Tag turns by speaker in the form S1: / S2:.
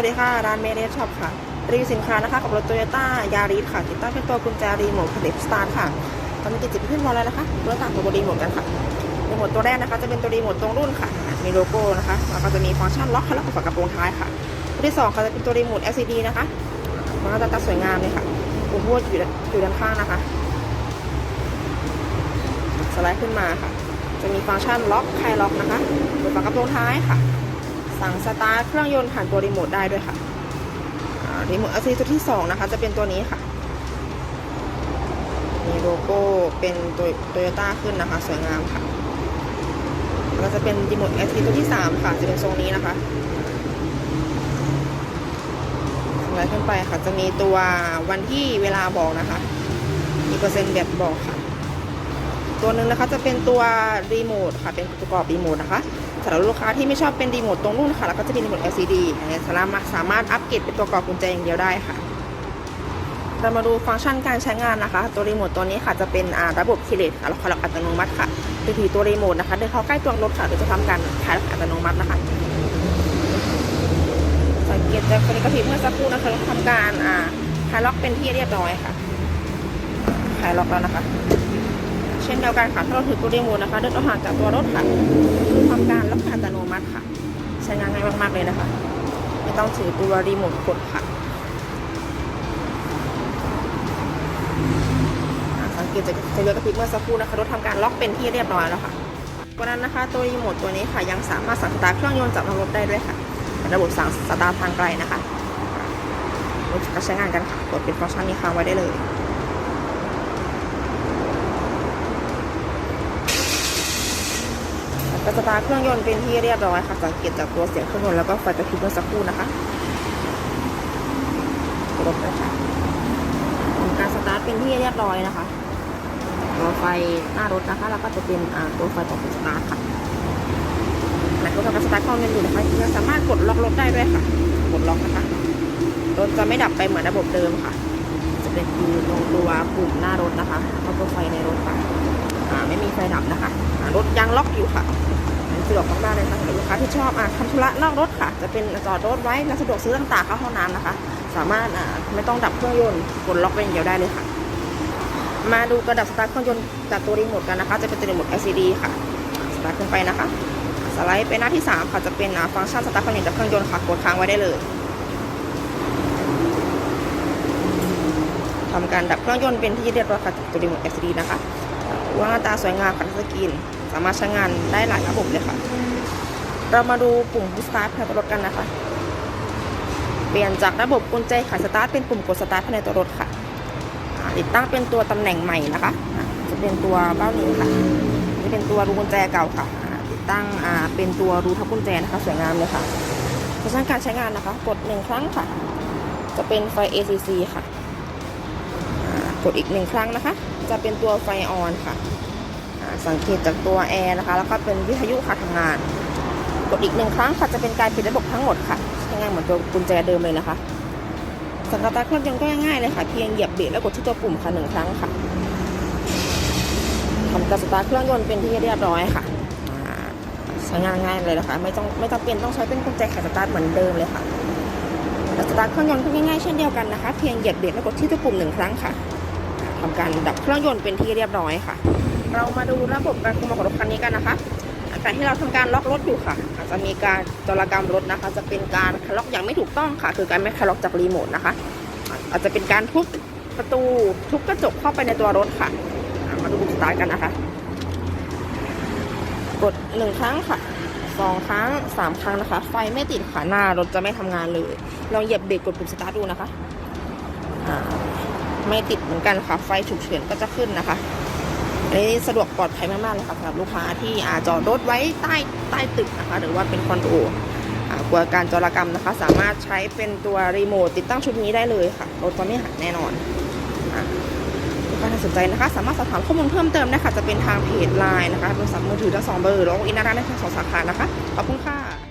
S1: วัสดีค่ะ ร้านเมเดช็อปค่ะ รีวิวสินค้านะคะกับรถโตโยต้ายาริสค่ะติดตั้งเป็นตัวกุญแจรีโมทผลิตสตาร์ค่ะ ตอนนี้ติดจิตขึ้นมาแล้วนะคะเริ่มต่างตัวรีโมทกันค่ะรีโมทตัวแรกนะคะ จะเป็นตัวรีโมทตรงรุ่นค่ะ มีโลโก้นะคะแล้วก็จะมีฟังก์ชันล็อกและกับฝากระโปรงท้ายค่ะตัวที่สองค่ะจะเป็นตัวรีโมท LCD นะคะมันก็จะตัดสวยงามเลยค่ะปุ่มพูดอยู่ด้านอยู่ด้านข้างนะคะ สไลด์ขึ้นมาค่ะ จะมีฟังก์ชันล็อกคลายล็อกนะคะเปิดฝากระโปรงท้ายค่ะ สั่งสตาร์ทเครื่องยนต์ผ่านตัวรีโมทได้ด้วยค่ะรีโมทอัซีตัวที่สองนะคะ จะเป็นตัวนี้ค่ะ มีโลโก้เป็นตัวโตโยต้าขึ้นนะคะ สวยงามค่ะก็จะเป็นรีโมท LCD ตัวที่สามค่ะจะเป็นทรงนี้นะคะสไลด์ขึ้นไปค่ะ จะมีตัววันที่เวลาบอกนะคะ มีเปอร์เซ็นต์แบบบอกค่ะ ตัวหนึ่งนะคะจะเป็นตัวรีโมทค่ะ เป็นประกอบรีโมทนะคะ สำหรับลูกค้าที่ไม่ชอบเป็นรีโมทตรงนู้นค่ะ แล้วก็จะเป็นรีโมท LCD อันนี้สามารถสามารถอัปเกรดเป็นตัวประกอบกุญแจอย่างเดียวได้ค่ะ เรามาดูฟังก์ชันการใช้งานนะคะ ตัวรีโมทตัวนี้ค่ะจะเป็นระบบคีเลตค่ะคอยล็อกอัตโนมัติค่ะโดยที่ตัวรีโมทนะคะเดินเข้าใกล้ตัวรถค่ะโดยจะทำการคลายล็อกอัตโนมัตินะคะสังเกตจากกระพริบเมื่อสักครู่นะคะทำการอ่าคลายล็อกเป็นที่เรียบร้อยค่ะคลายล็อกแล้วนะคะ ช่นเดียวกันค่ะถ้าเราถือตัวรีโมทนะคะ เดินออกห่างจากตัวรถค่ะคือทำการล็อกอัตโนมัติค่ะ ใช้งานง่ายมากๆเลยนะคะ ไม่ต้องถือตัวรีโมทกดค่ะสังเกตจากจะเลือกระพริบเมื่อสักครู่นะคะรถทำการล็อกเป็นที่เรียบร้อยแล้วค่ะวันนั้นนะคะ ตัวรีโมทตัวนี้ค่ะยังสามารถสั่งสตาร์ทเครื่องยนต์จากรถได้ด้วยค่ะเป็นระบบสั่งสตาร์ททางไกลนะคะรถก็ใช้งานกันค่ะกดเป็นฟังก์ชันนี้ค้างไว้ได้เลย ก็สตาร์ทเครื่องยนต์เป็นที่เรียบร้อยค่ะ สังเกตจากตัวเสียงเครื่องยนต์แล้วก็ไฟกระพริบเมื่อสักครู่นะคะรถนะคะการสตาร์ทเป็นที่เรียบร้อยนะคะตัวไฟหน้ารถนะคะ แล้วก็จะเป็นตัวไฟต่อสตาร์ทค่ะและก็การสตาร์ทเครื่องยนต์อยู่นะคะยังสามารถกดล็อกรถได้ด้วยค่ะ กดล็อกนะคะรถจะไม่ดับไปเหมือนระบบเดิมค่ะ จะเป็นคือตรงตัวปุ่มหน้ารถนะคะแล้วก็ไฟในรถค่ะอ่าไม่มีไฟดับนะคะ รถยังล็อกอยู่ค่ะ สะดวกมากๆเลยค่ะสำหรับลูกค้าที่ชอบอ่าทำธุระนอกรถค่ะ จะเป็นจอดรถไว้แล้วสะดวกซื้อต่างๆเข้าห้องน้ำนะคะ สามารถอ่าไม่ต้องดับเครื่องยนต์กดล็อกไปอย่างเดียวได้เลยค่ะ มาดูกระดับสตาร์ทเครื่องยนต์จากตัวรีโมทกันนะคะ จะเป็นตัวรีโมท LCD ค่ะสตาร์ทขึ้นไปนะคะ สไลด์ไปหน้าที่ 3 ค่ะจะเป็นอ่าฟังก์ชันสตาร์ทเครื่องยนต์จากเครื่องยนต์ค่ะกดค้างไว้ได้เลยทำการดับเครื่องยนต์เป็นที่เรียบร้อยค่ะตัวรีโมท LCD นะคะว่าหน้าตาสวยงามค่ะทัชสกรีน สามารถใช้งานได้หลายระบบเลยค่ะ เรามาดูปุ่ม Push Start ภายในตัวรถกันนะคะ เปลี่ยนจากระบบกุญแจขายสตาร์ทเป็นปุ่มกดสตาร์ทภายในตัวรถค่ะติดตั้งเป็นตัวตำแหน่งใหม่นะคะจะเป็นตัวเบ้าหนึ่งค่ะนี่เป็นตัวรูกุญแจเก่าค่ะ ติดตั้งเป็นตัวรูทับกุญแจนะคะ สวยงามเลยค่ะฟังก์ชันการใช้งานนะคะ กดหนึ่งครั้งค่ะ จะเป็นไฟ ACC ค่ะกดอีกหนึ่งครั้งนะคะ จะเป็นตัวไฟออนค่ะ สังเกตจากตัวแอร์นะคะ แล้วก็เป็นวิทยุค่ะทำงาน กดอีกหนึ่งครั้งค่ะจะเป็นการปิดระบบทั้งหมดค่ะใช้งานเหมือนตัวกุญแจเดิมเลยนะคะสำหรับตาร์ทเครื่องยนต์ก็ง่ายเลยค่ะ เพียงเหยียบเบรกแล้วกดที่ตัวปุ่มค่ะหนึ่งครั้งค่ะทำการสตาร์ทเครื่องยนต์เป็นที่เรียบร้อยค่ะอ่าใช้งานง่ายเลยนะคะ ไม่ต้องไม่จำเป็นต้องใช้เป็นกุญแจไขสตาร์ทเหมือนเดิมเลยค่ะแล้วสตาร์ทเครื่องยนต์ก็ง่ายๆเช่นเดียวกันนะคะ เพียงเหยียบเบรกแล้วกดที่ตัวปุ่มหนึ่งครั้งค่ะทำการดับเครื่องยนต์เป็นที่เรียบร้อยค่ะ เรามาดูระบบการคุมของรถคันนี้กันนะคะขณะที่เราทำการล็อกรถอยู่ค่ะอาจจะมีการจรกรรมรถนะคะ จะเป็นการล็อกอย่างไม่ถูกต้องค่ะ คือการไม่คลล็อกจากรีโมทนะคะ อาจจะเป็นการทุบประตูทุบกระจกเข้าไปในตัวรถค่ะ มาดูปุ่มสตาร์ทกันนะคะ กดหนึ่งครั้งค่ะสองครั้งสามครั้งนะคะ ไฟไม่ติดค่ะหน้ารถจะไม่ทำงานเลยลองเหยียบเบรกกดปุ่มสตาร์ทดูนะคะไม่ติดเหมือนกันค่ะ ไฟฉุกเฉินก็จะขึ้นนะคะ อันนี้สะดวกปลอดภัยมากๆเลยค่ะสำหรับลูกค้าที่อาจอดรถไว้ใต้ใต้ตึกนะคะ หรือว่าเป็นคอนโดกลัวการจรกรรมนะคะ สามารถใช้เป็นตัวรีโมทติดตั้งชุดนี้ได้เลยค่ะรถจะไม่หักแน่นอนอ่าลูกค้าสนใจนะคะ สามารถสอบถามข้อมูลเพิ่มเติมได้ค่ะจะเป็นทางเพจไลน์นะคะโทรศัพท์มือถือทั้งสองเบอร์แล้วอินนาร้านได้ทั้งสองสาขานะคะขอบคุณค่ะ